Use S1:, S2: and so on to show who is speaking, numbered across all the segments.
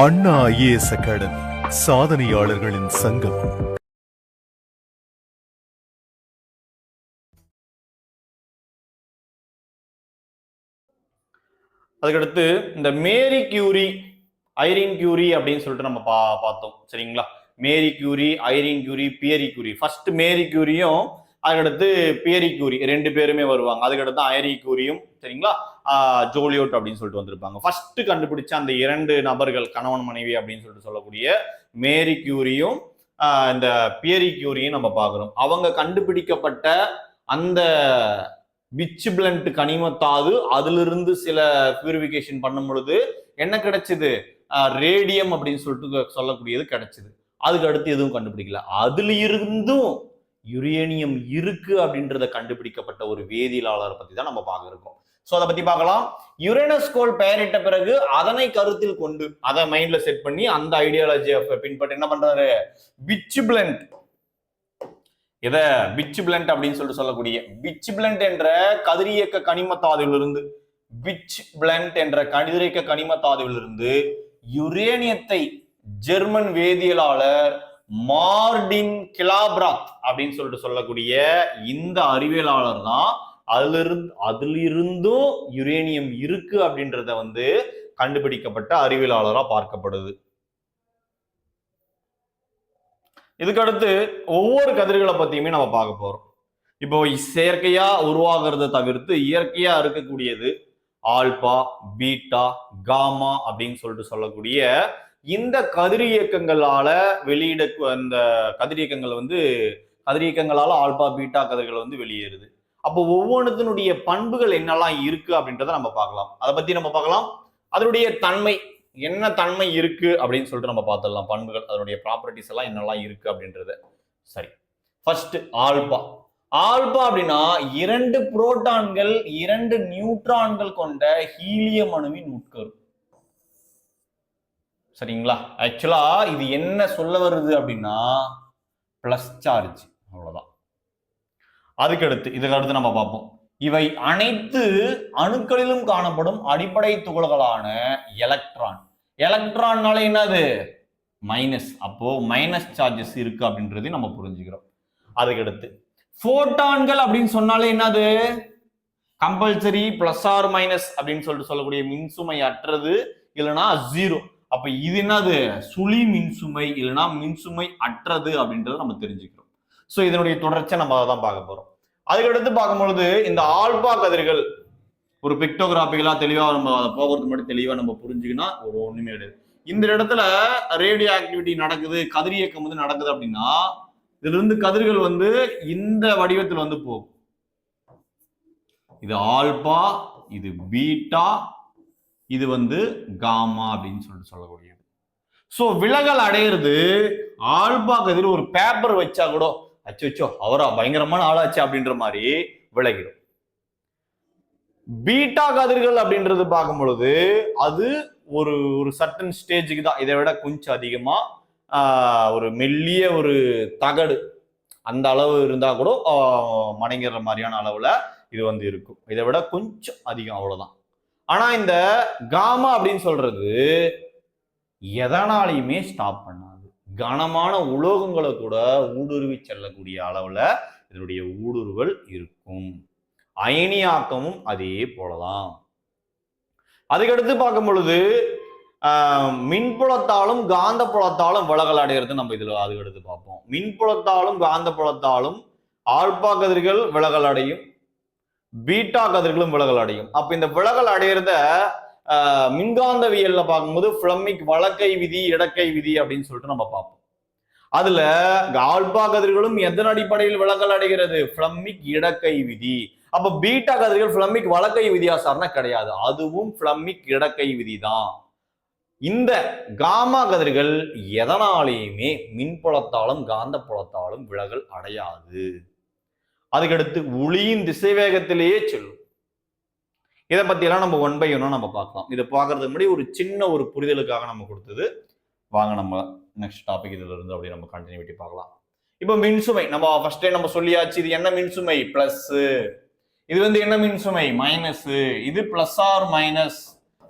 S1: அண்ணா IAS academy சாதனையாளர்களின் சங்கம்.
S2: அதுக்கடுத்து இந்த மேரி கியூரி ஐரின் கியூரி அப்படின்னு சொல்லிட்டு நம்ம பா பார்த்தோம். சரிங்களா? Marie Curie Irene Curie Pierre Curie. First Marie கியூரியும் அதுக்கடுத்து பியரி கியூரி ரெண்டு பேருமே வருவாங்க. அதுக்கடுத்து ஐரி கியூரியும் சரிங்களா? ஜோலியோட் அப்படின்னு சொல்லிட்டு வந்திருப்பாங்க. ஃபர்ஸ்ட் கண்டுபிடிச்ச அந்த இரண்டு நபர்கள் கணவன் மனைவி அப்படின்னு சொல்லிட்டு சொல்லக்கூடிய மேரி கியூரியும் இந்த பியரி கியூரியும் நம்ம பார்க்குறோம். அவங்க கண்டுபிடிக்கப்பட்ட அந்த பிச்சு பிளண்ட் கனிமத்தாது அதிலிருந்து சில பியூரிஃபிகேஷன் பண்ணும் பொழுது என்ன கிடைச்சது? ரேடியம் அப்படின்னு சொல்லிட்டு சொல்லக்கூடியது கிடைச்சது. அதுக்கு அடுத்து எதுவும் கண்டுபிடிக்கல. அதுல இருந்தும் யுரேனியம் இருக்கு அப்படின்றத கண்டுபிடிக்கப்பட்ட ஒரு வேதியியலாளரை பத்தி தான் நம்ம பார்க்க இருக்கோம் ஸோ அதை பத்தி பார்க்கலாம். யுரேனஸ் கோல் பெயரிட்ட பிறகு அதனை கருத்தில் கொண்டு அதை மைண்ட்ல செட் பண்ணி அந்த ஐடியாலஜியை பின்பற்றி என்ன பண்றாரு? பிச்சு பிளண்ட் எதை? பிச்சு பிளண்ட் அப்படின்னு சொல்லிட்டு சொல்லக்கூடிய பிச்சு பிளண்ட் என்ற கதிரியக்க கனிமத்தாதுவிலிருந்து பிச் பிளண்ட் என்ற கதிரியக்க கனிமத்தாதுவிலிருந்து யுரேனியத்தை ஜெர்மன் வேதியியலாளர் மார்டின் கிலாப்ராத் அப்படின்னு சொல்லிட்டு சொல்லக்கூடிய இந்த அறிவியலாளர் தான் அதிலிருந்து அதிலிருந்தும் யுரேனியம் இருக்கு அப்படின்றத வந்து கண்டுபிடிக்கப்பட்ட அறிவியலாளரா பார்க்கப்படுது. இதுக்கு அடுத்து ஒவ்வொரு கதிர்களை பத்தியுமே நம்ம பார்க்க போறோம். இப்போ செயற்கையா உருவாகிறத தவிர்த்து இயற்கையா இருக்கக்கூடியது ஆல்பா பீட்டா காமா அப்படின்னு சொல்லிட்டு சொல்லக்கூடிய இந்த கதிரியக்கங்களால வெளியிட அந்த கதிரியக்கங்கள் வந்து கதிரியக்கங்களால ஆல்பா பீட்டா கதிர்கள் வந்து வெளியேறுது. அப்போ ஒவ்வொன்றுத்தினுடைய பண்புகள் என்னெல்லாம் இருக்கு அப்படின்றத நம்ம பார்க்கலாம். அதை பத்தி நம்ம பார்க்கலாம். அதனுடைய தன்மை என்ன தன்மை இருக்கு அப்படின்னு சொல்லிட்டு நம்ம பார்த்துடலாம். பண்புகள் அதனுடைய ப்ராப்பர்ட்டிஸ் எல்லாம் என்னெல்லாம் இருக்கு அப்படின்றது. சரி. First alpha. ஆல்பா அப்படின்னா இரண்டு புரோட்டான்கள் இரண்டு நியூட்ரான்கள் கொண்ட ஹீலியம் அணுவின் உட்கரு. சரிங்களா? ஆக்சுவலா இது என்ன சொல்ல வருது அப்படின்னா பிளஸ் சார்ஜ் அவ்வளவுதான். அதுக்கடுத்து இதுக்கு அடுத்து நம்ம பார்ப்போம். இவை அனைத்து அணுக்களிலும் காணப்படும் அடிப்படை துகள்களான எலக்ட்ரான் எலக்ட்ரான்னால என்னது? மைனஸ் அப்போ மைனஸ் சார்ஜஸ் இருக்கு அப்படின்றது நம்ம புரிஞ்சுக்கிறோம். அதுக்கடுத்து போட்டான்கள் அப்படின்னு சொன்னாலே என்னது? கம்பல்சரி பிளஸ் ஆர் மைனஸ் அப்படின்னு சொல்லிட்டு சொல்லக்கூடிய மின்சுமை அற்றது இல்லைன்னா ஜீரோ அப்ப இது என்னது? சுழி மின்சுமை இல்லைன்னா மின்சுமை அற்றது அப்படின்றத நம்ம தெரிஞ்சுக்கிறோம். ஸோ இதனுடைய தொடர்ச்சியை நம்ம அதை தான் பார்க்க போறோம். அதுக்கடுத்து பார்க்கும்பொழுது இந்த ஆல்பா கதிர்கள் ஒரு பிக்டோகிராபிகளா தெளிவா நம்ம அதை போகிறதுக்கு மட்டும் தெளிவா நம்ம புரிஞ்சுக்கினா ஒரு ஒண்ணுமே கிடையாது. இந்த இடத்துல ரேடியோ ஆக்டிவிட்டி நடக்குது கதிரியக்கம் வந்து நடக்குது அப்படின்னா இதுல இருந்து கதிர்கள் வந்து இந்த வடிவத்தில் வந்து போகும். இது ஆல்பா இது பீட்டா இது வந்து காமா அப்படின்னு சொல்லிட்டு சொல்லக்கூடியது. ஸோ விலகல் அடையிறது ஆல்பா கதிர் ஒரு பேப்பர் வச்சா கூட அச்சோ அவரா பயங்கரமான ஆளாச்சு அப்படின்ற மாதிரி விலகிடும். பீட்டா கதிர்கள் அப்படின்றது பார்க்கும் பொழுது அது ஒரு ஒரு சட்டன் ஸ்டேஜுக்கு தான். இதை விட கொஞ்சம் அதிகமா ஒரு மெல்லிய ஒரு தகடு அந்த அளவு இருந்தா கூட மடங்கிற மாதிரியான அளவுல இது வந்து இருக்கும். இதை விட கொஞ்சம் அதிகம் அவ்வளவுதான். ஆனா இந்த காமா அப்படின்னு சொல்றது எதனாலையுமே ஸ்டாப் பண்ணாது. கனமான உலோகங்களை கூட ஊடுருவி செல்லக்கூடிய அளவுல இதனுடைய ஊடுருவல் இருக்கும். அயனியாக்கமும் அதே போலதான். அதுக்கடுத்து பார்க்கும் பொழுது மின்புலத்தாலும் காந்த புலத்தாலும் விலகல் அடைகிறது நம்ம இதுல அதுக்கடுத்து பார்ப்போம். மின்புலத்தாலும் காந்த புலத்தாலும் ஆழ்பாக்கதிர்கள் விலகல் அடையும். பீட்டா கதிர்களும் விலகல் அடையும். அப்ப இந்த விலகல் அடையிறத மின்காந்தவியல்ல பார்க்கும்போது ஃபிளமிக் வழக்கை விதி இடக்கை விதி அப்படின்னு சொல்லிட்டு நம்ம பார்ப்போம். அதுல ஆல்பா கதிர்களும் எதன் அடிப்படையில் விலகல் அடைகிறது? ஃபிளமிக் இடக்கை விதி. அப்ப பீட்டா கதிர்கள் ஃபிளமிக் வழக்கை விதியாசாரனா கிடையாது. அதுவும் ஃபிளமிக் இடக்கை விதி தான் இந்த காமா கதிர்கள் எதனாலேயுமே மின்புலத்தாலும் காந்த புலத்தாலும் விலகல் அடையாது. அதுக்கடுத்து ஒளியின் திசைவேகத்திலேயே செல்லும். இதை பத்தியெல்லாம் நம்ம ஒன் பை ஒன்னா நம்ம பார்க்கலாம். இதை பார்க்கறதுக்கு முன்னாடி ஒரு சின்ன ஒரு புரிதலுக்காக நம்ம கொடுத்தது. வாங்க நம்ம நெக்ஸ்ட் டாபிக் இதுல இருந்து அப்படியே நம்ம கண்டினியூட்டி பார்க்கலாம். இப்போ மின்சுமை நம்ம ஃபர்ஸ்டே நம்ம சொல்லியாச்சு இது என்ன மின்சுமை பிளஸ் இது வந்து என்ன மின்சுமை மைனஸ் இது பிளஸ் ஆர் மைனஸ்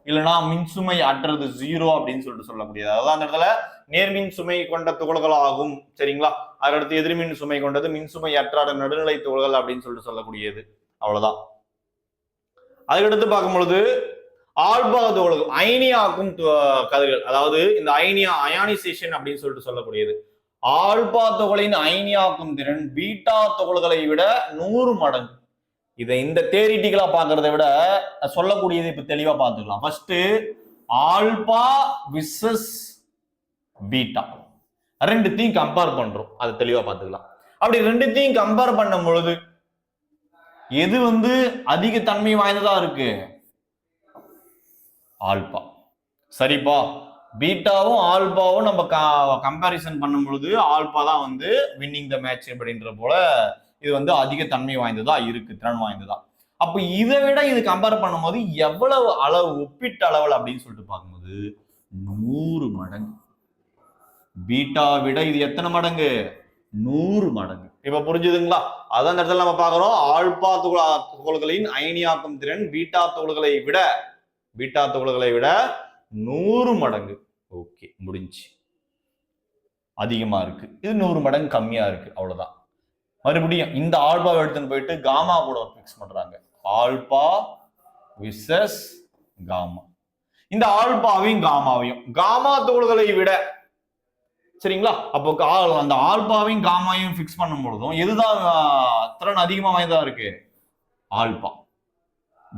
S2: இல்லைன்னா மின்சுமை அற்றது ஜீரோ அப்படின்னு சொல்லிட்டு சொல்லக்கூடியது. அதாவது அந்த இடத்துல நேர்மின் சுமை கொண்ட துகள்கள் ஆகும். சரிங்களா? அதுக்கடுத்து எதிர்மின் சுமை கொண்டது மின்சுமை அற்றாத நடுநிலை துகள்கள் அப்படின்னு சொல்லிட்டு சொல்லக்கூடியது. அவ்வளவுதான். அதுக்கடுத்து பார்க்கும் பொழுது துகள்கள் அயனியாக்கும் து- கதிர்கள். அதாவது இந்த அயனியா அயானிசேஷன் அப்படின்னு சொல்லிட்டு சொல்லக்கூடியது. ஆல்பா துகளின் அயனியாக்கும் திறன் பீட்டா துகள்களை விட நூறு மடங்கு. இதை இந்த தேரிட்டிக்கலா பாக்குறதை விட சொல்லக்கூடியதை இப்ப தெளிவா பார்த்துக்கலாம். First alpha versus beta. ரெண்டுத்தையும் கம்பேர் பண்றோம். அது தெளிவா பார்த்துக்கலாம். அப்படி ரெண்டுத்தையும் கம்பேர் பண்ணும் பொழுது எது வந்து அதிக தன்மை வாய்ந்ததா இருக்கு? ஆல்பா. சரிப்பா. பீட்டாவும் ஆல்பாவும் நம்ம கம்பேரிசன் பண்ணும் பொழுது ஆல்பா தான் வந்து வின்னிங் த மேட்ச் அப்படின்ற போல இது வந்து அதிக தன்மை வாய்ந்ததா? இருக்கு. திறன் வாய்ந்ததா? அப்ப இதை விட இது கம்பேர் பண்ணும்போது எவ்வளவு அளவு ஒப்பிட்ட அளவில் அப்படின்னு சொல்லிட்டு பார்க்கும்போது நூறு மடங்கு. பீட்டா விட இது எத்தனை மடங்கு? நூறு மடங்கு. இப்ப புரிஞ்சுதுங்களா? அதான் இந்த இடத்துல நம்ம பாக்குறோம் ஆழ்பா துகள் துகள்களின் அயனியாக்கும் திறன் பீட்டா துகள்களை விட பீட்டா துகள்களை விட நூறு மடங்கு. ஓகே முடிஞ்சு. அதிகமா இருக்கு. இது நூறு மடங்கு கம்மியா இருக்கு. அவ்வளவுதான். மறுபடியும் இந்த ஆல்பாவை எடுத்துன்னு போயிட்டு காமா கூட ஃபிக்ஸ் பண்றாங்க. Alpha versus gamma. இந்த ஆல்பாவையும் காமாவையும். காமா தோள்களை விட சரிங்களா? அப்போ கா- அந்த ஆல்பாவையும் காமாவையும் ஃபிக்ஸ் பண்ணும் பொழுதும் எதுதான் திறன் அதிகமா வாய்ந்ததா இருக்கு? ஆல்பா.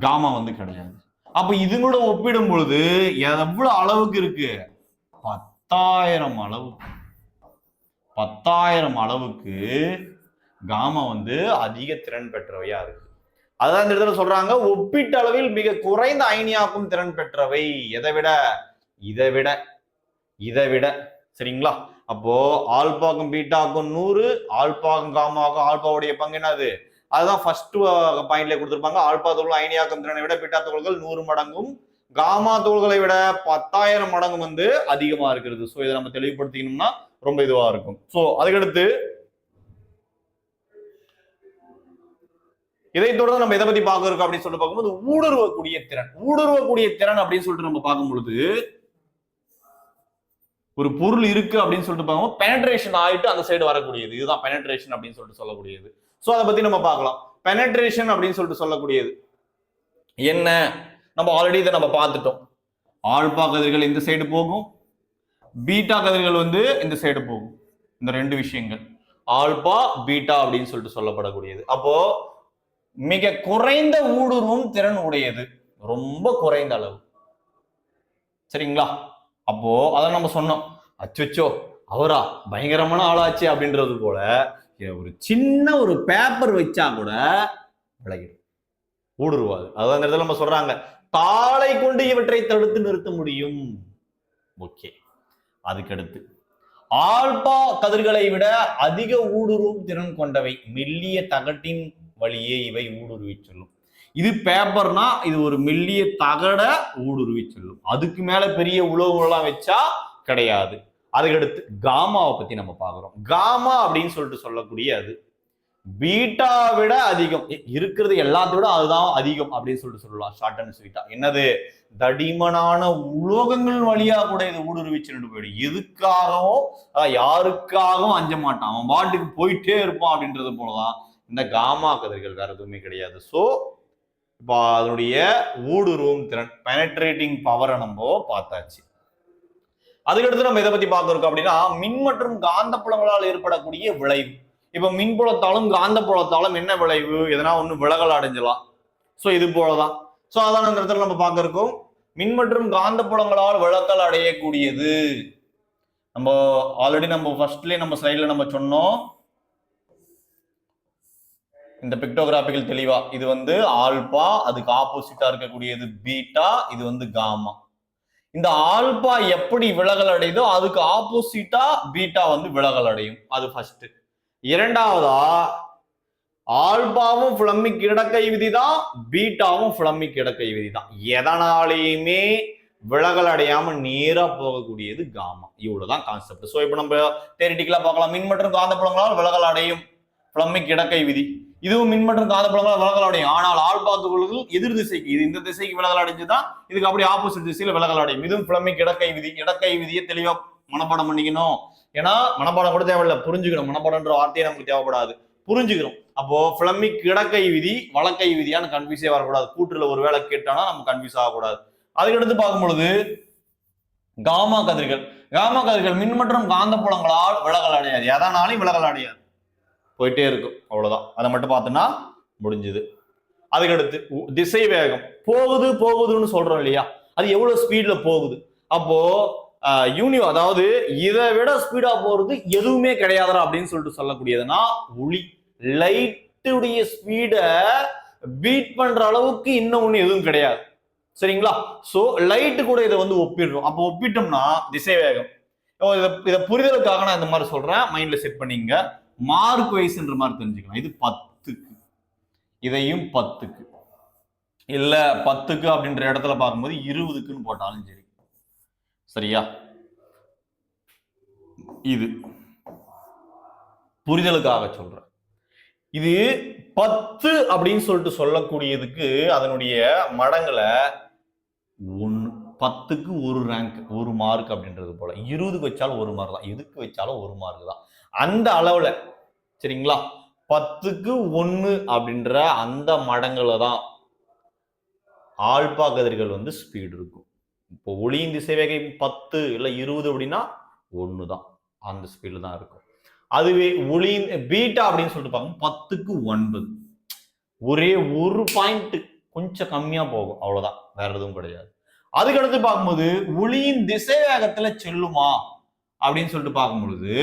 S2: காமா வந்து கிடையாது. அப்ப இது கூட ஒப்பிடும் பொழுது எவ்வளவு அளவுக்கு இருக்கு? பத்தாயிரம் அளவு. பத்தாயிரம் அளவுக்கு காமா வந்து அதிக திறன் பெற்றவையா இருக்கு. அதான் இந்த இடத்துல சொல்றாங்க ஒப்பீட்டளவில் மிக குறைந்த அயனியாக்கும் திறன் பெற்றவை. எதை விட? இதை விட. இதை விட. சரிங்களா? அப்போ ஆல்பாக்கும் பீட்டாக்கும் நூறு ஆல்பாக்கும் காமாக்கும் ஆல்பாவுடைய பங்கு என்னது? அதுதான் ஃபர்ஸ்ட் பாயிண்ட்ல கொடுத்துருப்பாங்க. ஆல்பா தோல் அயனியாக்கும் திறனை விட பீட்டா தோள்கள் நூறு மடங்கும். காமா தோள்களை விட பத்தாயிரம் மடங்கு வந்து அதிகமா இருக்கிறது. ஸோ இதை நம்ம தெளிவுபடுத்திக்கணும்னா ரொம்ப இதுவா இருக்கும். ஸோ அதுக்கடுத்து இதை தொடர்ந்து நம்ம எதை பத்தி பார்க்க இருக்கோம் அப்படின்னு சொல்லிட்டு பார்க்கும்போது ஊடுருவக்கூடிய திறன். ஊடுருவக்கூடிய திறன் அப்படின்னு சொல்லிட்டு நம்ம பார்க்கும் பொழுது ஒரு பொருள் இருக்கு அப்படின்னு சொல்லிட்டு பார்க்கும்போது பெனட்ரேஷன் ஆயிட்டு அந்த சைடு வரக்கூடியது. இதுதான் பெனட்ரேஷன் அப்படின்னு சொல்லிட்டு சொல்லக்கூடியது. ஸோ அதை பத்தி நம்ம பார்க்கலாம். பெனட்ரேஷன் அப்படின்னு சொல்லிட்டு சொல்லக்கூடியது என்ன? நம்ம ஆல்ரெடி இதை நம்ம பார்த்துட்டோம். ஆல்பா கதிர்கள் இந்த சைடு போகும் பீட்டா கதிர்கள் வந்து இந்த சைடு போகும். இந்த ரெண்டு விஷயங்கள். ஆல்பா பீட்டா அப்படின்னு சொல்லிட்டு சொல்லப்படக்கூடியது. அப்போ மிக குறைந்த ஊடுருவும் திறன் உடையது. ரொம்ப குறைந்த அளவு. சரிங்களா? அப்போ அதை நம்ம சொன்னோம். அச்சோ அவரா? பயங்கரமான ஆளாச்சு அப்படின்றது போல ஒரு சின்ன ஒரு பேப்பர் வச்சா கூட விளையிடும் ஊடுருவாது. அதான் அந்த இடத்துல நம்ம சொல்றாங்க தாளை கொண்டு இவற்றை தடுத்து நிறுத்த முடியும். ஓகே. அதுக்கடுத்து ஆல்பா கதிர்களை விட அதிக ஊடுருவும் திறன் கொண்டவை. மெல்லிய தகட்டின் வழியே இவை ஊடுருவி செல்லும். இது பேப்பர்னா இது ஒரு மெல்லிய தகட ஊடுருவி செல்லும். அதுக்கு மேல பெரிய உலோகம்லாம் வச்சா கிடையாது. அதுக்கடுத்து காமாவை பத்தி நம்ம பார்க்குறோம். காமா அப்படின்னு சொல்லிட்டு சொல்லக்கூடிய அது. பீட்டா விட அதிகம். இருக்கிறது எல்லாத்தையும் விட அதுதான் அதிகம் அப்படின்னு சொல்லிட்டு சொல்லலாம். ஷார்ட் அண்ட் ஸ்வீட்டா. என்னது? தடிமனான உலோகங்கள் வழியா கூட இது ஊடுருவி சென்று போயிடும். எதுக்காகவும் யாருக்காகவும் அஞ்ச மாட்டான். அவன் பாட்டுக்கு போயிட்டே இருப்பான் அப்படின்றது போலதான். இந்த காமா கதிர்கள் வேற எதுவுமே கிடையாது. ஸோ இப்போ அதனுடைய ஊடுருவும் திறன் பெனட்ரேட்டிங் பவரை நம்ம பார்த்தாச்சு. அதுக்கடுத்து நம்ம எதை பத்தி பார்க்கறோம் அப்படின்னா மின் மற்றும் காந்தப்புலங்களால் ஏற்படக்கூடிய விளைவு. இப்ப மின்புலத்தாலும் காந்தப்புலத்தாலும் என்ன விளைவு? எதனா ஒன்று விலகல் அடைஞ்சலாம் ஸோ இது போலதான். ஸோ அதான் அந்த இடத்துல நம்ம பார்க்க இருக்கோம். மின் மற்றும் காந்தப்புலங்களால் விலகல் அடையக்கூடியது. நம்ம ஆல்ரெடி நம்ம ஃபர்ஸ்ட்லேயே நம்ம ஸ்லைட்ல நம்ம சொன்னோம். இந்த பிக்டோகிராபிக்கல் தெளிவா இது வந்து ஆல்பா அதுக்கு ஆப்போசிட்டா இருக்கக்கூடியது பீட்டா இது வந்து காமா இந்த ஆல்பா எப்படி விலகல் அடையுதோ அதுக்கு ஆப்போசிட்டா பீட்டா வந்து விலகல் அடையும். அது ஃபர்ஸ்ட் இரண்டாவதா ஆல்பாவும் பிளமிக் இடக்கை விதி தான் பீட்டாவும் பிளமிக் இடக்கை விதி தான் எதனாலையுமே விலகல் அடையாம நேரா போகக்கூடியது காமா இவ்வளவுதான் கான்செப்ட் ஸோ இப்போ நம்ம தேரிட்டிக்கலா பார்க்கலாம். மின் மற்றும் காந்தப்புலங்களால் விலகல் அடையும். பிளமிக் கிடக்கை விதி. இதுவும் மின் மற்றும் காந்தப்புலங்களால் விலகல் அடையும். ஆனால் ஆல்பா துகள்கள் எதிர் திசைக்கு. இது இந்த திசைக்கு விலகல் அடைஞ்சுதான் இதுக்கு அப்படி ஆப்போசிட் திசையில விலகல் அடையும். இதுவும் பிளமிக் கிடக்கை விதி. இடக்கை விதியை தெளிவா மனப்பாடம் பண்ணிக்கணும். ஏன்னா மனப்பாடம் கூட தேவையில்லை. புரிஞ்சுக்கணும். மனப்பாடம்ன்ற வார்த்தையே நமக்கு தேவைப்படாது. புரிஞ்சுக்கிறோம் அப்போ பிளமிக் கிடக்கை விதி வழக்கை விதியான கன்ஃபியூஸே வரக்கூடாது. கூற்றுல ஒரு வேலை கேட்டானா நம்ம கன்ஃபியூஸ் ஆகக்கூடாது. அதுக்கடுத்து பார்க்கும் பொழுது காமா கதிர்கள். காமா கதிர்கள் மின் மற்றும் காந்தப்புலங்களால் விலகல் அடையாது. எதனாலையும் விலகல் அடையாது. போயிட்டே இருக்கும். அவ்வளோதான் அதை மட்டும் பார்த்தோன்னா முடிஞ்சுது. அதுக்கடுத்து உ- திசை வேகம் போகுது போகுதுன்னு சொல்றோம் இல்லையா? அது எவ்வளோ ஸ்பீடில் போகுது? அப்போ யூனிவ் அதாவது இதை விட ஸ்பீடா போறது எதுவுமே கிடையாதுடா அப்படின்னு சொல்லிட்டு சொல்லக்கூடியதுன்னா ஒளி. லைட்டுடைய ஸ்பீடை பீட் பண்ற அளவுக்கு இன்னும் ஒன்று எதுவும் கிடையாது. சரிங்களா? ஸோ லைட்டு கூட இதை வந்து ஒப்பிடுறோம். அப்போ ஒப்பிட்டோம்னா திசை வேகம் இதை இதை புரிதலுக்காக நான் இந்த மாதிரி சொல்றேன். மைண்ட்ல செட் பண்ணிங்க மார்க் வைஸ்ன்ற மாதிரி தெரிஞ்சுக்கலாம். இது பத்துக்கு. இதையும் பத்துக்கு. இல்லை பத்துக்கு அப்படின்ற இடத்துல பார்க்கும்போது இருபதுக்குன்னு போட்டாலும் சரி. சரியா? இது. புரிதலுக்காக சொல்றேன். இது பத்து அப்படின்னு சொல்லிட்டு சொல்லக்கூடியதுக்கு அதனுடைய மடங்குல ஒன்று பத்துக்கு ஒரு ரேங்க் ஒரு மார்க் அப்படின்றது போல. இருபதுக்கு வச்சாலும் ஒரு மார்க் தான். எதுக்கு வச்சாலும் ஒரு மார்க் தான். அந்த அளவில் சரிங்களா? பத்துக்கு ஒன்று அப்படின்ற அந்த மடங்களில் தான் ஆல்பா கதிர்கள் வந்து ஸ்பீடு இருக்கும். இப்போ ஒளியின் திசைவேகை பத்து இல்லை இருபது அப்படின்னா ஒன்று தான். அந்த ஸ்பீடில் தான் இருக்கும். அதுவே ஒளியின் பீட்டா அப்படின்னு சொல்லிட்டு பார்க்கணும் பத்துக்கு ஒன்பது. ஒரே ஒரு பாயிண்ட் கொஞ்சம் கம்மியாக போகும் அவ்வளோதான் வேற எதுவும் கிடையாது. அதுக்கடுத்து பார்க்கும்போது ஒளியின் திசை வேகத்தில் செல்லுமா அப்படின்னு சொல்லிட்டு பார்க்கும் பொழுது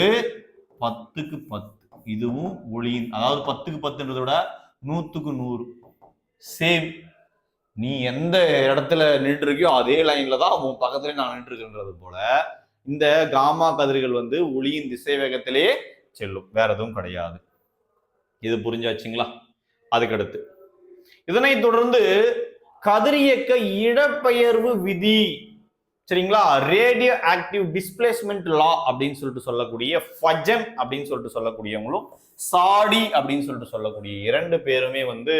S2: பத்துக்கு பத்து. இதுவும் ஒளியின் அதாவது பத்துக்கு பத்துன்றத விட நூற்றுக்கு நூறு. சேம் நீ எந்த இடத்துல நின்று இருக்கியோ அதே லைன்ல தான் உன் பக்கத்துல நான் நின்று இருக்கின்றது போல இந்த காமா கதிர்கள் வந்து ஒளியின் திசை வேகத்திலே செல்லும். வேற எதுவும் கிடையாது. இது புரிஞ்சாச்சுங்களா? அதுக்கடுத்து. இதனை தொடர்ந்து கதிரியக்க இடப்பெயர்வு விதி சரிங்களா? ரேடியோ ஆக்டிவ் டிஸ்பிளேஸ்மெண்ட் லா அப்படின்னு சொல்லிட்டு சொல்லக்கூடிய ஃபஜம் அப்படின்னு சொல்லிட்டு சொல்லக்கூடியவங்களும் சாடி அப்படின்னு சொல்லிட்டு சொல்லக்கூடிய இரண்டு பேருமே வந்து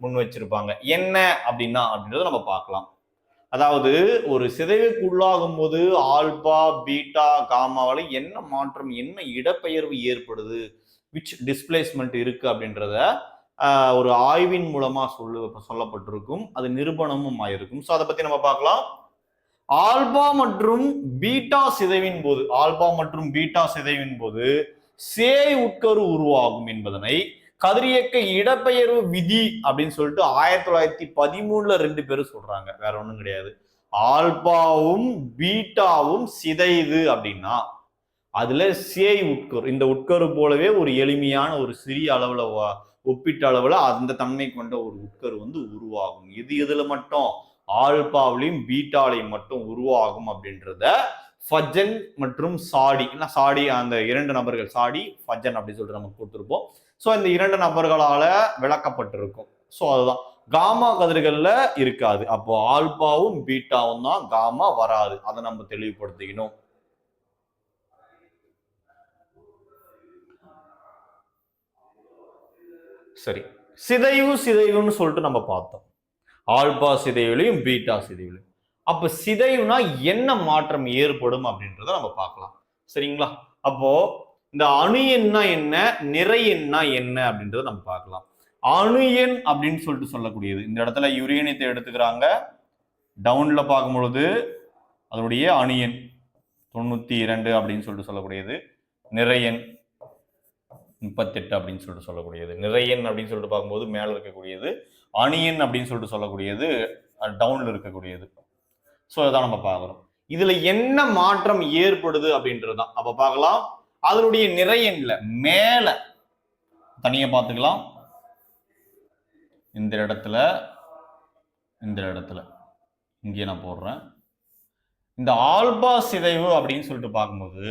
S2: முன் வச்சிருப்பாங்க. என்ன அப்படின்னா அப்படின்றத நம்ம பார்க்கலாம். அதாவது ஒரு சிதைவுக்கு உள்ளாகும் போது ஆல்பா பீட்டா காமாவில் என்ன மாற்றம் என்ன இடப்பெயர்வு ஏற்படுது? விச் டிஸ்பிளேஸ்மெண்ட் இருக்கு அப்படின்றத ஒரு ஆய்வின் மூலமா சொல்லு சொல்லப்பட்டிருக்கும். அது நிரூபணமும் ஆயிருக்கும். ஸோ அதை பத்தி நம்ம பார்க்கலாம். ஆல்பா மற்றும் பீட்டா சிதைவின் போது ஆல்பா மற்றும் பீட்டா சிதைவின் போது சேய் உட்கரு உருவாகும் என்பதனை கதிரியக்க இடப்பெயர்வு விதி அப்படின்னு சொல்லிட்டு ஆயிரத்தி தொள்ளாயிரத்தி பதிமூணுல ரெண்டு பேரும் சொல்றாங்க. வேற ஒன்றும் கிடையாது. ஆல்பாவும் பீட்டாவும் சிதைது அப்படின்னா அதுல சேய் உட்கரு இந்த உட்கரு போலவே ஒரு எளிமையான ஒரு சிறிய அளவுல ஒப்பீட்டு அளவுல அந்த தன்மை கொண்ட ஒரு உட்கரு வந்து உருவாகும். இது இதுல மட்டும்? ஆல்பாவிலையும் பீட்டாலையும் மட்டும் உருவாகும் அப்படின்றத ஃபஜன் மற்றும் சாடி இல்ல சாடி அந்த இரண்டு நபர்கள் சாடி ஃபஜன் அப்படின்னு சொல்லிட்டு நம்ம கொடுத்துருப்போம். ஸோ இந்த இரண்டு நபர்களால விளக்கப்பட்டிருக்கும். ஸோ அதுதான். காமா கதிர்களில் இருக்காது. அப்போ ஆல்பாவும் பீட்டாவும் தான் காமா வராது. அதை நம்ம தெளிவுபடுத்திக்கணும். சரி. சிதைவு சிதைவுன்னு சொல்லிட்டு நம்ம பார்த்தோம். ஆல்பா சிதைவுலையும் பீட்டா சிதைவுலையும். அப்போ சிதைவுனா என்ன மாற்றம் ஏற்படும் அப்படின்றத நம்ம பார்க்கலாம். சரிங்களா? அப்போ இந்த அணு எண்ணா என்ன நிறை எண்ணா என்ன அப்படின்றத நம்ம பார்க்கலாம். அணு எண் அப்படின்னு சொல்லிட்டு சொல்லக்கூடியது. இந்த இடத்துல யுரேனியத்தை எடுத்துக்கிறாங்க. டவுன்ல பார்க்கும் பொழுது அதனுடைய அணு எண் தொண்ணூத்தி இரண்டு அப்படின்னு சொல்லிட்டு சொல்லக்கூடியது. நிறை எண் முப்பத்தெட்டு அப்படின்னு சொல்லிட்டு சொல்லக்கூடியது. நிறையன் அப்படின்னு சொல்லிட்டு பார்க்கும்போது மேலே இருக்கக்கூடியது அணியன் அப்படின்னு சொல்லிட்டு சொல்லக்கூடியது டவுனில் இருக்கக்கூடியது. ஸோ இதான் நம்ம பார்க்குறோம் இதுல என்ன மாற்றம் ஏற்படுது அப்படின்றது தான். அப்போ பார்க்கலாம். அதனுடைய நிறையன்ல மேல. தனியாக பார்த்துக்கலாம். இந்த இடத்துல இந்த இடத்துல. இங்கே நான் போடுறேன். இந்த ஆல்பா சிதைவு அப்படின்னு சொல்லிட்டு பார்க்கும்போது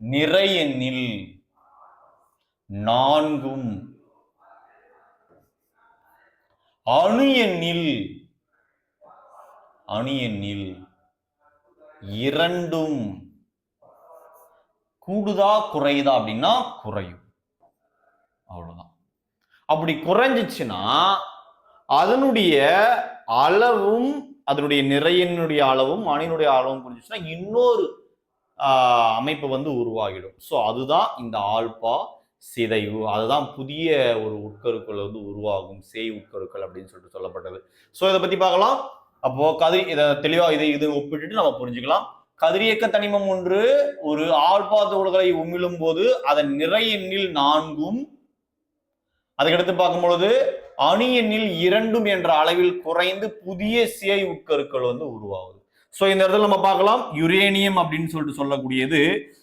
S2: நிறையெண்ணில் நான்கும் அணு எண்ணில் அணு எண்ணில் இரண்டும் கூடுதா குறையுதா அப்படின்னா குறையும். அவ்வளவுதான். அப்படி குறைஞ்சிச்சுன்னா அதனுடைய அளவும் அதனுடைய நிறையினுடைய அளவும் அணியினுடைய அளவும் குறைஞ்சிச்சுன்னா இன்னொரு அமைப்பு வந்து உருவாகிடும். ஸோ அதுதான் இந்த ஆல்பா சிதைவு அதுதான் புதிய ஒரு உட்கருக்கள் வந்து உருவாகும் சேய் உட்கருக்கள் அப்படின்னு சொல்லிட்டு சொல்லப்பட்டது. ஸோ இதை பத்தி பார்க்கலாம். அப்போ கதிரி இதை தெளிவாக இதை இது ஒப்பிட்டுட்டு நம்ம புரிஞ்சுக்கலாம். கதிரியக்க தனிமம் ஒன்று ஒரு ஆல்பா உமிழும் போது அதன் நிறை எண்ணில் நான்கும். அதுக்கடுத்து பார்க்கும் பொழுது அணு எண்ணில் இரண்டும் என்ற அளவில் குறைந்து புதிய சிஐ உட்கருக்கள் வந்து உருவாகுது. ஸோ இந்த இடத்துல நம்ம பார்க்கலாம். யுரேனியம் அப்படின்னு சொல்லிட்டு சொல்லக்கூடியது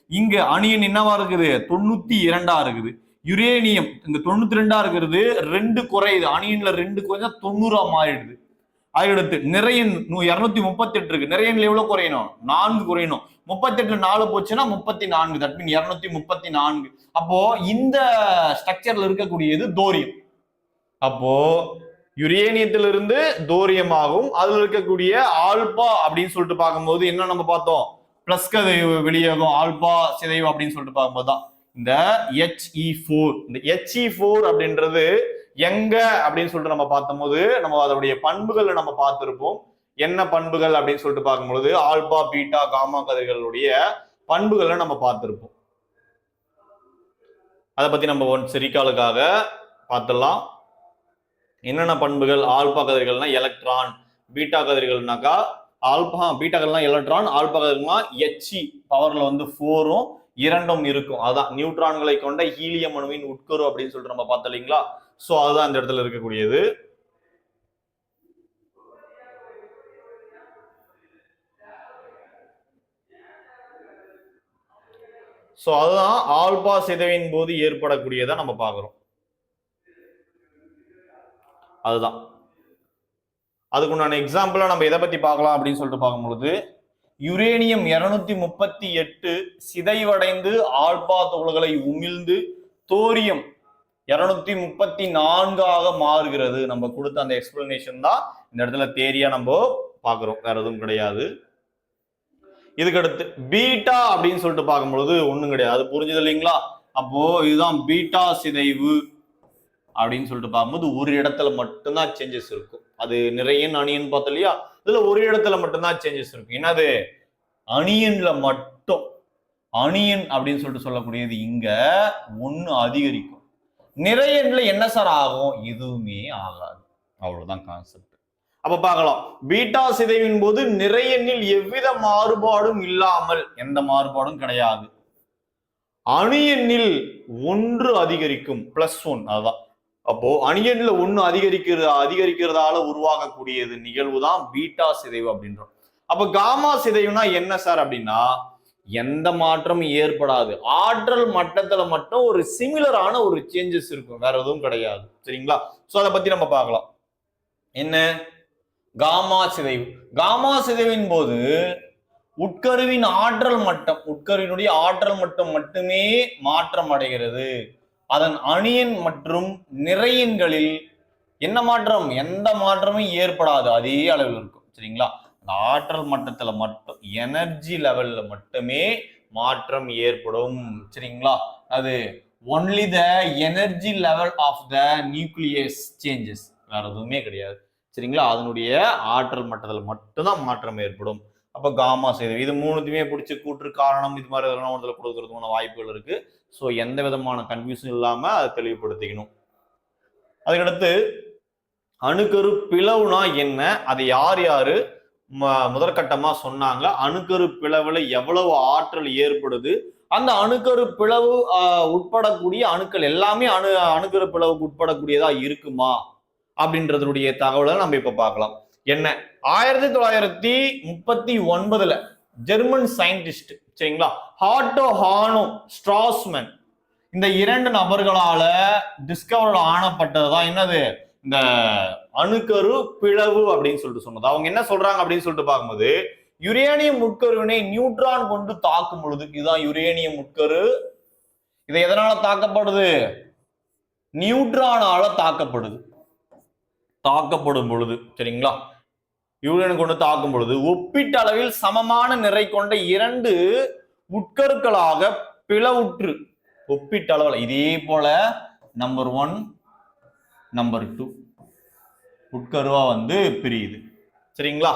S2: இங்க அணியன் என்னவா இருக்குது? தொண்ணூத்தி இரண்டா இருக்குது. யுரேனியம் இந்த தொண்ணூத்தி ரெண்டா இருக்கிறது. ரெண்டு குறையுது அணியன்ல ரெண்டு குறைஞ்சா தொண்ணூறா மாறிடுது. அதுக்கடுத்து நிறையன் இருநூத்தி முப்பத்தி எட்டு இருக்கு நிறையன்ல எவ்வளவு குறையணும்? நான்கு குறையணும். முப்பத்தி எட்டுல நாலு போச்சுன்னா முப்பத்தி நான்கு தட் மீன் இருநூத்தி முப்பத்தி நான்கு அப்போ இந்த ஸ்ட்ரக்சர்ல இருக்கக்கூடியது தோரியம். அப்போ யுரேனியத்திலிருந்து தோரியமாகும் அதுல இருக்கக்கூடிய ஆல்பா அப்படின்னு சொல்லிட்டு பார்க்கும்போது என்ன நம்ம பார்த்தோம்? பிளஸ் கதைவு வெளியாகும் ஆல்பா சிதைவு அப்படின்னு சொல்லிட்டு பார்க்கும்போது தான் இந்த ஹெச்இ ஃபோர் இந்த ஹெச்இ ஃபோர் அப்படின்றது எங்க அப்படின்னு சொல்லிட்டு நம்ம பார்த்தபோது நம்ம அதனுடைய பண்புகளை நம்ம பார்த்திருப்போம். என்ன பண்புகள் அப்படின்னு சொல்லிட்டு பார்க்கும்பொழுது ஆல்பா பீட்டா காமா கதிர்களுடைய பண்புகளை நம்ம பார்த்திருப்போம். அதை பத்தி நம்ம ஒன் செரிக்காலுக்காக பார்த்துடலாம். என்னென்ன பண்புகள்? ஆல்பா கதிர்கள்னா எலக்ட்ரான் பீட்டா கதிர்கள்னாக்கா ஆல்பஹா பீட்டா எலக்ட்ரான் ஆல்பா எச்சி பவர்ல வந்து ஃபோரும் இரண்டும் இருக்கும். அதான் நியூட்ரான்களை கொண்ட ஹீலியம் அணுவின் உட்கரு அப்படின்னு சொல்லிட்டு நம்ம பார்த்தோம் இல்லைங்களா? ஸோ அதுதான் அந்த இடத்துல இருக்கக்கூடியது. ஸோ அதுதான் ஆல்பா சிதைவின் போது ஏற்படக்கூடியதை நம்ம பார்க்குறோம். அதுதான். அதுக்குண்டான எக்ஸாம்பிளாக நம்ம எதை பற்றி பார்க்கலாம் அப்படின்னு சொல்லிட்டு பார்க்கும்பொழுது யுரேனியம் இருநூத்தி முப்பத்தி எட்டு சிதைவடைந்து ஆல்பா துகள்களை உமிழ்ந்து தோரியம் இருநூத்தி முப்பத்தி நான்காக மாறுகிறது. நம்ம கொடுத்த அந்த எக்ஸ்பிளனேஷன் தான் இந்த இடத்துல தேரியா நம்ம பார்க்குறோம். வேற எதுவும் கிடையாது. இதுக்கடுத்து பீட்டா அப்படின்னு சொல்லிட்டு பார்க்கும்பொழுது ஒன்றும் கிடையாது. அது புரிஞ்சது இல்லைங்களா? அப்போ இதுதான் பீட்டா சிதைவு அப்படின்னு சொல்லிட்டு பார்க்கும்போது ஒரு இடத்துல மட்டும்தான் சேஞ்சஸ் இருக்கும். அது நிறைய அணியன் பார்த்தோம் இல்லையா இதுல ஒரு இடத்துல மட்டும்தான் சேஞ்சஸ் இருக்கும் என்னது? அணியன்ல மட்டும். அணியன் அப்படின்னு சொல்லிட்டு சொல்லக்கூடியது இங்க ஒண்ணு அதிகரிக்கும். நிறையன்ல என்ன சார் ஆகும்? எதுவுமே ஆகாது. அவ்வளவுதான் கான்செப்ட் அப்ப பார்க்கலாம். பீட்டா சிதைவின் போது நிறையனில் எவ்வித மாறுபாடும் இல்லாமல் எந்த மாறுபாடும் கிடையாது. அணு எண்ணில் ஒன்று அதிகரிக்கும். பிளஸ் ஒன் அதுதான் அப்போ அணியன்ல ஒண்ணு அதிகரிக்கிறது அதிகரிக்கிறதால உருவாகக்கூடியது நிகழ்வு தான் பீட்டா சிதைவு அப்படின்றோம். அப்ப காமா சிதைவுனா என்ன சார் அப்படின்னா எந்த மாற்றமும் ஏற்படாது. ஆற்றல் மட்டத்துல மட்டும் ஒரு சிமிலரான ஒரு சேஞ்சஸ் இருக்கும். வேற எதுவும் கிடையாது. சரிங்களா? சோ அதை பத்தி நம்ம பார்க்கலாம். என்ன? காமா சிதைவு. காமா சிதைவின் போது உட்கருவின் ஆற்றல் மட்டம் உட்கருவினுடைய ஆற்றல் மட்டம் மட்டுமே மாற்றம் அடைகிறது. அதன் அணியின் மற்றும் நிறையன்களில் என்ன மாற்றம்? எந்த மாற்றமும் ஏற்படாது. அதே அளவில் இருக்கும். சரிங்களா? அந்த ஆற்றல் மட்டத்துல மட்டும் எனர்ஜி லெவல்ல மட்டுமே மாற்றம் ஏற்படும். சரிங்களா? அது only the energy level of the nucleus changes வேற எதுவுமே கிடையாது. சரிங்களா? அதனுடைய ஆற்றல் மட்டத்தில் மட்டும்தான் மாற்றம் ஏற்படும். அப்போ காமா செய்து இது மூணுத்தையுமே பிடிச்சி கூற்று காரணம் இது மாதிரி எதனா ஒன்றில் கொடுக்கறதுக்கான வாய்ப்புகள் இருக்கு. ஸோ எந்த விதமான கன்ஃபியூஷன் இல்லாமல் அதை தெளிவுபடுத்திக்கணும். அதுக்கடுத்து அணுக்கரு பிளவுனா என்ன? அதை யார் யார் ம- சொன்னாங்க. அணுக்கரு பிளவில் எவ்வளவு ஆற்றல் ஏற்படுது? அந்த அணுக்கரு பிளவு உட்படக்கூடிய அணுக்கள் எல்லாமே அணு அணுக்கரு பிளவுக்கு உட்படக்கூடியதா இருக்குமா? அப்படின்றதுடைய தகவலை நம்ம இப்போ பார்க்கலாம். என்ன? ஆயிரத்தி தொள்ளாயிரத்தி முப்பத்தி ஒன்பதுல ஜெர்மன் சயின்டிஸ்ட் சரிங்களா? ஹாட்டோ ஹானோ ஸ்ட்ராஸ்மன் இந்த இரண்டு நபர்களால டிஸ்கவர் ஆனப்பட்டதுதான் என்னது? இந்த அணுக்கரு பிளவு அப்படின்னு சொல்லிட்டு சொன்னது. அவங்க என்ன சொல்றாங்க அப்படின்னு சொல்லிட்டு பார்க்கும்போது யுரேனியம் உட்கருவினை நியூட்ரான் கொண்டு தாக்கும் பொழுது இதுதான் யுரேனியம் உட்கரு. இது எதனால தாக்கப்படுது? நியூட்ரானால தாக்கப்படுது. தாக்கப்படும் பொழுது சரிங்களா? யூரியனை கொண்டு தாக்கும் பொழுது ஒப்பீட்டளவில் சமமான நிறை கொண்ட இரண்டு உட்கருக்களாக பிளவுற்று. ஒப்பீட்டளவில் இதே போல நம்பர் ஒன் நம்பர் டூ உட்கருவா வந்து பிரியுது. சரிங்களா?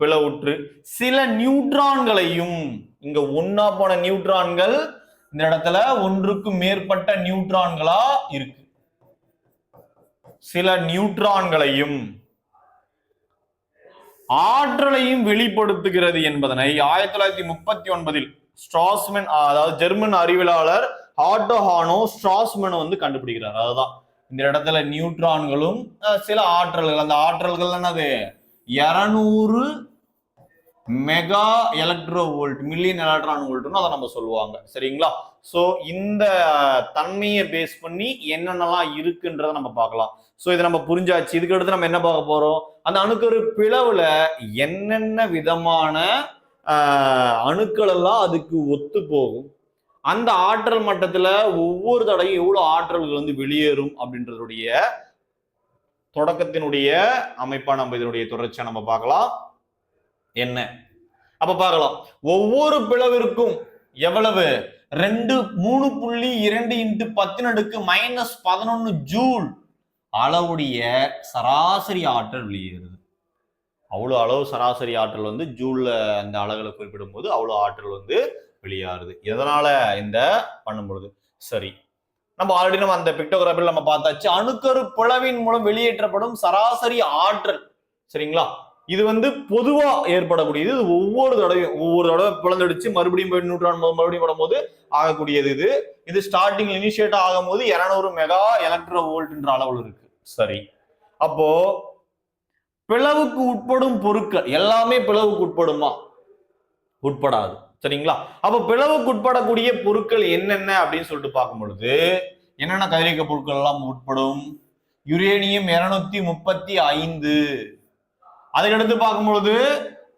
S2: பிளவுற்று. சில நியூட்ரான்களையும் இங்க ஒன்னா போன நியூட்ரான்கள் இந்த இடத்துல ஒன்றுக்கு மேற்பட்ட நியூட்ரான்களா இருக்கு. சில நியூட்ரான்களையும் ஆற்றலையும் வெளிப்படுத்துகிறது என்பதனை ஆயிரத்தி தொள்ளாயிரத்தி முப்பத்தி ஒன்பதில் ஸ்ட்ராஸ்மென் அதாவது ஜெர்மன் அறிவியலாளர் ஆட்டோ ஹானோ வந்து கண்டுபிடிக்கிறார். அதுதான். இந்த இடத்துல நியூட்ரான்களும் சில ஆற்றல்கள். அந்த ஆற்றல்கள் என்னது? இருநூறு mega electro volt million electron வோல்ட்னு அதை நம்ம சொல்லுவாங்க. சரிங்களா? ஸோ இந்த தன்மையை பேஸ் பண்ணி என்னென்னலாம் இருக்குன்றத நம்ம பார்க்கலாம். ஸோ இதை நம்ம புரிஞ்சாச்சு. இதுக்கு அடுத்து நம்ம என்ன பார்க்க போறோம்? அந்த அணுக்கரு பிளவுல என்னென்ன விதமான அணுக்கள் எல்லாம் அதுக்கு ஒத்து போகும்? அந்த ஆற்றல் மட்டத்துல ஒவ்வொரு தடையும் எவ்வளவு ஆற்றல்கள் வந்து வெளியேறும் அப்படின்றதுடைய தொடக்கத்தினுடைய அமைப்பா நம்ம இதனுடைய தொடர்ச்சியா நம்ம பார்க்கலாம். என்ன? அப்ப பார்க்கலாம். ஒவ்வொரு பிளவிற்கும் எவ்வளவு? ரெண்டு மூணு புள்ளி இரண்டு இன்ட்டு பத்தினடுக்கு மைனஸ் பதினொன்னு ஜூல் அளவுடைய சராசரி ஆற்றல் வெளியேறுது. அவ்வளோ அளவு சராசரி ஆற்றல் வந்து ஜூல்ல அந்த அளவுகளை குறிப்பிடும் போது அவ்வளோ ஆற்றல் வந்து வெளியாறுது. எதனால் இந்த பண்ணும் பொழுது சரி. நம்ம ஆல்ரெடி நம்ம அந்த பிக்டோகிராஃபில் நம்ம பார்த்தாச்சு. அணுக்கரு பிளவின் மூலம் வெளியேற்றப்படும் சராசரி ஆற்றல். சரிங்களா? இது வந்து பொதுவா ஏற்படக்கூடியது. இது ஒவ்வொரு தடவையும் ஒவ்வொரு தடவை பிளந்தடிச்சு மறுபடியும் போய் நியூட்ரான் மறுபடியும் படும்போது ஆகக்கூடியது இது. இது ஸ்டார்டிங் இனிஷியேட் ஆகும் போது இருநூறு மெகா எலக்ட்ரோ வோல்ட்ன்ற அளவில் இருக்கு. சரி. அப்போ பிளவுக்கு உட்படும் பொருட்கள் எல்லாமே பிளவுக்கு உட்படுமா? உட்படாது. சரிங்களா? அப்ப பிளவுக்கு உட்படக்கூடிய பொருட்கள் என்னென்ன அப்படின்னு சொல்லிட்டு பார்க்கும் பொழுது என்னென்ன கதிரியக்க பொருட்கள் எல்லாம் உட்படும்? யுரேனியம் இருநூத்தி முப்பத்தி ஐந்து. அதுக்கடுத்து பார்க்கும் பொழுது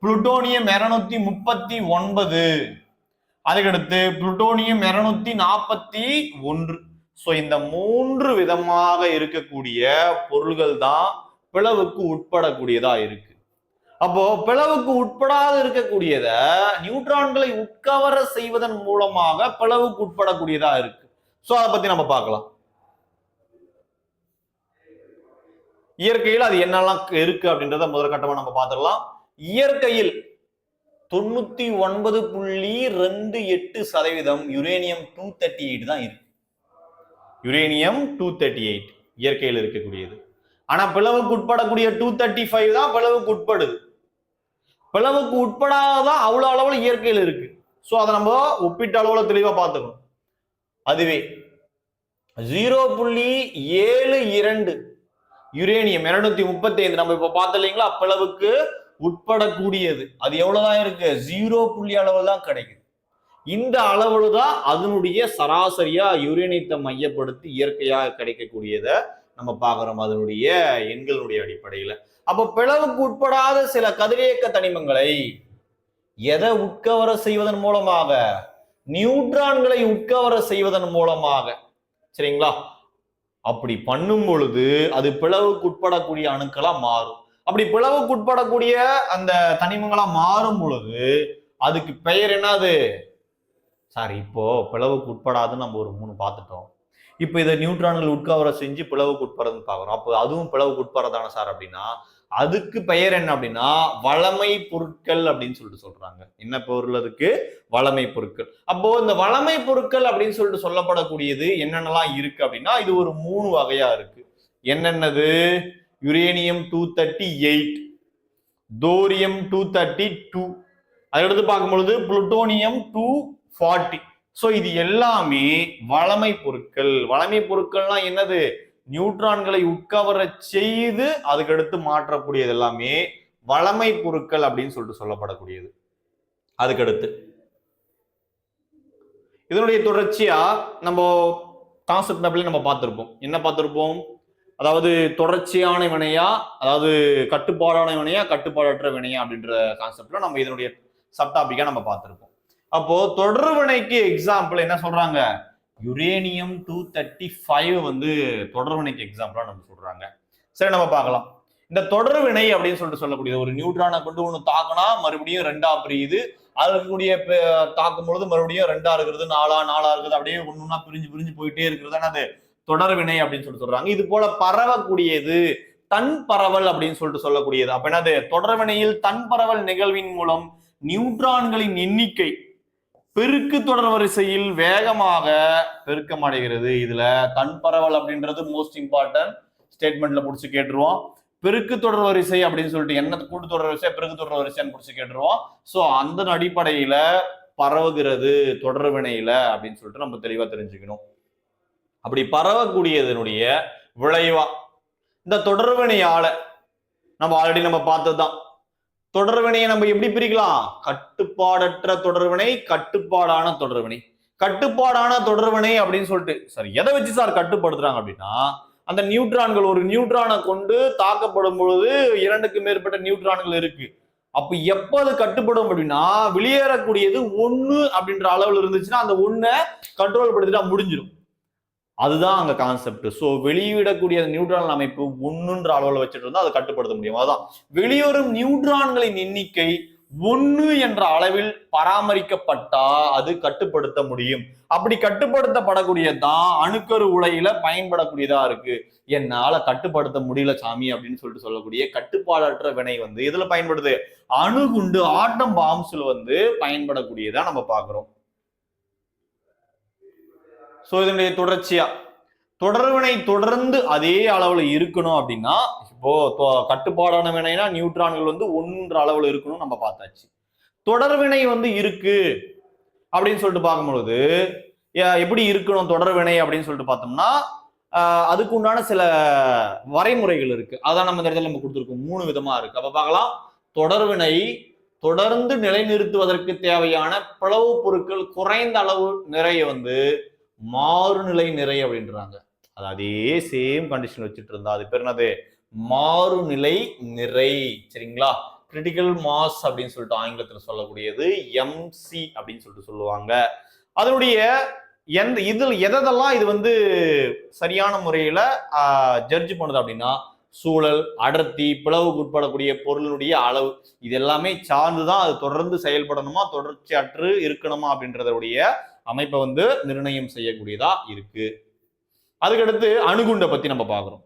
S2: புளுட்டோனியம் இருநூத்தி முப்பத்தி ஒன்பது. அதுக்கடுத்து புளுட்டோனியம் இருநூத்தி நாற்பத்தி ஒன்று. ஸோ இந்த மூன்று விதமாக இருக்கக்கூடிய பொருள்கள் தான் பிளவுக்கு உட்படக்கூடியதா இருக்கு. அப்போ பிளவுக்கு உட்படாத இருக்கக்கூடியத நியூட்ரான்களை உட்கவர செய்வதன் மூலமாக பிளவுக்கு உட்படக்கூடியதா இருக்கு. ஸோ அதை பத்தி நம்ம பார்க்கலாம். இயற்கையில் அது என்னெல்லாம் இருக்கு அப்படின்றத முதல் கட்டமாக நம்ம பார்த்துடலாம். இயற்கையில் தொண்ணூத்தி ஒன்பது புள்ளி ரெண்டு எட்டு சதவீதம் யுரேனியம் டூ தேர்ட்டி எயிட் தான் இருக்கு. யுரேனியம் டூ தேர்ட்டி எயிட் இயற்கையில் இருக்கக்கூடியது. ஆனா பிளவுக்கு உட்படக்கூடிய டூ தேர்ட்டி ஃபைவ் தான் பிளவுக்கு உட்படுது. பிளவுக்கு உட்படாதான் அவ்வளோ அளவில் இயற்கையில் இருக்கு. ஸோ அதை நம்ம ஒப்பிட்ட அளவில் தெளிவாக பார்த்துக்கணும். அதுவே ஜீரோ புள்ளி ஏழு இரண்டு யுரேனியம் இருநூத்தி முப்பத்தி ஐந்து நம்ம இப்ப பார்த்தோம் இல்லைங்களா? அப்பளவுக்கு உட்படக்கூடியது. அது எவ்வளவுதான் இருக்கு? ஜீரோ புள்ளி அளவு தான் கிடைக்குது. இந்த அளவுல தான் அதனுடைய சராசரியா யுரேனியத்தை மையப்படுத்தி இயற்கையாக கிடைக்கக்கூடியத நம்ம பார்க்குறோம். அதனுடைய எண்களுடைய அடிப்படையில. அப்போ பிளவுக்கு உட்படாத சில கதிரியக்க தனிமங்களை எதை உட்கவர செய்வதன் மூலமாக? நியூட்ரான்களை உட்கவர செய்வதன் மூலமாக. சரிங்களா? அப்படி பண்ணும் பொழுது அது பிளவுக்கு உட்படக்கூடிய அணுக்களா மாறும். அப்படி பிளவுக்கு உட்படக்கூடிய அந்த தனிமங்களா மாறும் பொழுது அதுக்கு பெயர் என்னது? சார் இப்போ பிளவுக்கு உட்படாதுன்னு நம்ம ஒரு மூணு பார்த்துட்டோம். இப்போ இதை நியூட்ரான்கள் உட்கவரை செஞ்சு பிளவுக்கு உட்படுறதுன்னு பார்க்குறோம். அப்போ அதுவும் பிளவுக்கு உட்படுறதான சார் அப்படின்னா அதுக்கு பெயர் என்ன அப்படின்னா வளமை பொருட்கள் அப்படின்னு சொல்லிட்டு சொல்றாங்க. என்ன பொருள் அதுக்கு? வளமை பொருட்கள். அப்போ இந்த வளமை பொருட்கள் அப்படின்னு சொல்லிட்டு சொல்லப்படக்கூடியது என்னென்னலாம் இருக்கு அப்படின்னா இது ஒரு மூணு வகையா இருக்கு. என்னென்னது? Uranium two thirty eight thorium two thirty two அதுக்கடுத்து பார்க்கும்பொழுது புளுட்டோனியம் டூ ஃபார்ட்டி ஸோ இது எல்லாமே வளமை பொருட்கள். வளமை பொருட்கள்லாம் என்னது? நியூட்ரான்களை உட்கவர செய்து அதுக்கடுத்து மாற்றக்கூடியது எல்லாமே வளமை பொருட்கள் அப்படின்னு சொல்லிட்டு சொல்லப்படக்கூடியது. அதுக்கடுத்து. இதனுடைய தொடர்ச்சியா நம்ம கான்செப்ட் மேப்ல நம்ம பார்த்திருப்போம். என்ன பார்த்திருப்போம்? அதாவது தொடர்ச்சியான வினையா அதாவது கட்டுப்பாடான வினையா கட்டுப்பாடற்ற வினையா அப்படின்ற கான்செப்ட்ல நம்ம இதனுடைய சப்டாபிக்கா நம்ம பார்த்திருப்போம். அப்போ தொடர் வினைக்கு எக்ஸாம்பிள் என்ன சொல்றாங்க? யுரேனியம் டூ தேர்ட்டி ஃபைவ் வந்து தொடர்வினைக்கு எக்ஸாம்பிளாக நம்ம சொல்கிறாங்க சரி நம்ம பார்க்கலாம். இந்த தொடர்வினை அப்படின்னு சொல்லிட்டு சொல்லக்கூடியது ஒரு நியூட்ரானை கொண்டு ஒன்று தாக்கினா மறுபடியும் ரெண்டா பிரியுது. அது இருக்கக்கூடிய தாக்கும் பொழுது மறுபடியும் ரெண்டா இருக்கிறது நாலா நாலா இருக்கிறது அப்படியே ஒன்றுனா பிரிஞ்சு பிரிஞ்சு போயிட்டே இருக்கிறது. அது தொடர்வினை அப்படின்னு சொல்லிட்டு சொல்றாங்க. இது போல பரவக்கூடியது தன் பரவல் அப்படின்னு சொல்லிட்டு சொல்லக்கூடியது. அப்ப என்னது? தொடர்வினையில் தன் பரவல் நிகழ்வின் மூலம் நியூட்ரான்களின் எண்ணிக்கை பெருக்கு தொடர் வரிசையில் வேகமாக பெருக்கமடைகிறது இதுல தன் பரவல் அப்படின்றது மோஸ்ட் இம்பார்ட்டன்ட் ஸ்டேட்மெண்ட்ல புடிச்சு கேட்டுருவோம். பெருக்கு தொடர் வரிசை அப்படின்னு சொல்லிட்டு என்ன கூட்டு தொடர் வரிசை பெருக்கு தொடர் வரிசைன்னு புடிச்சு கேட்டுருவோம். சோ அந்த அடிப்படையில பரவுகிறது தொடர் வினையில அப்படின்னு சொல்லிட்டு நம்ம தெளிவா தெரிஞ்சுக்கணும். அப்படி பரவக்கூடியதனுடைய விளைவா. இந்த தொடர்வினையால நம்ம ஆல்ரெடி நம்ம பார்த்ததுதான். தொடர்வினையை நம்ம எப்படி பிரிக்கலாம்? கட்டுப்பாடற்ற தொடர்வினை கட்டுப்பாடான தொடர்வினை. கட்டுப்பாடான தொடர்வினை அப்படின்னு சொல்லிட்டு சார் எதை வச்சு சார் கட்டுப்படுத்துறாங்க அப்படின்னா அந்த நியூட்ரான்கள் ஒரு நியூட்ரானை கொண்டு தாக்கப்படும் பொழுது இரண்டுக்கு மேற்பட்ட நியூட்ரான்கள் இருக்கு. அப்ப எப்ப அது கட்டுப்படும் அப்படின்னா வெளியேறக்கூடியது ஒண்ணு அப்படின்ற அளவுல இருந்துச்சுன்னா அந்த ஒண்ணை கண்ட்ரோல் படுத்திட்டா முடிஞ்சிடும் அதுதான் அங்கே கான்செப்ட் ஸோ வெளியிடக்கூடிய நியூட்ரான் அமைப்பு ஒன்றுன்ற அளவில் வச்சுட்டு இருந்தால் அதை கட்டுப்படுத்த முடியும். அதுதான் வெளியேறும் நியூட்ரான்களின் எண்ணிக்கை ஒன்று என்ற அளவில் பராமரிக்கப்பட்டா அது கட்டுப்படுத்த முடியும். அப்படி கட்டுப்படுத்தப்படக்கூடியதான் அணுக்கரு உலையில பயன்படக்கூடியதா இருக்கு. என்னால கட்டுப்படுத்த முடியல சாமி அப்படின்னு சொல்லிட்டு சொல்லக்கூடிய கட்டுப்பாடற்ற வினை வந்து எதுல பயன்படுது? அணுகுண்டு ஆட்டம் பாம்ஸ்ல வந்து பயன்படக்கூடியதா நம்ம பாக்குறோம் ஸோ இதனுடைய தொடர்ச்சியா? தொடர்வினை தொடர்ந்து அதே அளவுல இருக்கணும் அப்படின்னா இப்போ தொ- கட்டுப்பாடான வினைனா நியூட்ரான்கள் வந்து ஒன்ற அளவுல இருக்கணும் நம்ம பார்த்தாச்சு. தொடர்வினை வந்து இருக்கு அப்படின்னு சொல்லிட்டு பார்க்கும்பொழுது எப்படி இருக்கணும் தொடர்வினை அப்படின்னு சொல்லிட்டு பார்த்தோம்னா அதுக்கு உண்டான சில வரைமுறைகள் இருக்கு. அதான் நம்ம இந்த இடத்துல நம்ம கொடுத்துருக்கோம். மூணு விதமா இருக்கு. அப்ப பார்க்கலாம். தொடர்வினை தொடர்ந்து நிலைநிறுத்துவதற்கு தேவையான பிளவு பொருட்கள் குறைந்த அளவு நிறைய வந்து மாறுநிலை நிறை அப்படின்றாங்க. அது அதே சேம் கண்டிஷன் வச்சுட்டு இருந்தா அது பேர் என்னது? மாறுநிலை நிறை. சரிங்களா? கிரிட்டிக்கல் மாஸ் அப்படின்னு சொல்லிட்டு ஆங்கிலத்தில் சொல்லக்கூடியது எம்சி அப்படின்னு சொல்லிட்டு சொல்லுவாங்க. அதனுடைய எந்த இதில் எதெல்லாம் இது வந்து சரியான முறையில் ஜட்ஜ் பண்ணுது அப்படின்னா சூழல் அடர்த்தி பிளவுக்கு உட்படக்கூடிய பொருளுடைய அளவு இது எல்லாமே சார்ந்து தான் அது தொடர்ந்து செயல்படணுமா? தொடர்ச்சியற்று இருக்கணுமா? அப்படின்றதுடைய அமைப்பை வந்து நிர்ணயம் செய்யக்கூடியதா இருக்கு. அதுக்கடுத்து அணுகுண்டை பத்தி நம்ம பார்க்குறோம்.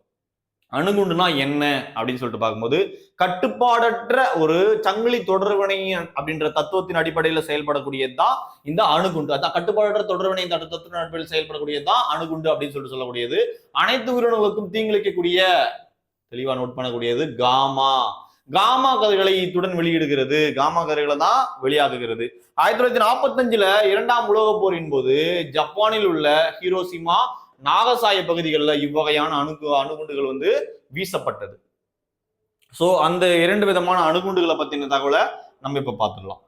S2: அணுகுண்டுனா என்ன அப்படின்னு சொல்லிட்டு பார்க்கும்போது கட்டுப்பாடற்ற ஒரு சங்கிலி தொடர்வினை அப்படின்ற தத்துவத்தின் அடிப்படையில் செயல்படக்கூடியதுதான் இந்த அணுகுண்டு. அதான் கட்டுப்பாடற்ற தொடர்வினை தத்துவத்தின் அடிப்படையில் செயல்படக்கூடியதுதான் அணுகுண்டு அப்படின்னு சொல்லிட்டு சொல்லக்கூடியது. அனைத்து உயிரினங்களுக்கும் தீங்கிழைக்கக்கூடிய தெளிவா நோட் பண்ணக்கூடியது காமா. காமா கதிர்களை இத்துடன் வெளியிடுகிறது. காமா கதிர்களை தான் வெளியாகுகிறது. ஆயிரத்தி தொள்ளாயிரத்தி நாற்பத்தஞ்சுல இரண்டாம் உலகப் போரின் போது ஜப்பானில் உள்ள ஹீரோசிமா நாகசாய பகுதிகளில் இவ்வகையான அணுகு அணுகுண்டுகள் வந்து வீசப்பட்டது. சோ அந்த இரண்டு விதமான அணுகுண்டுகளை பத்தின தகவலை நம்ம இப்ப பார்த்துடலாம்.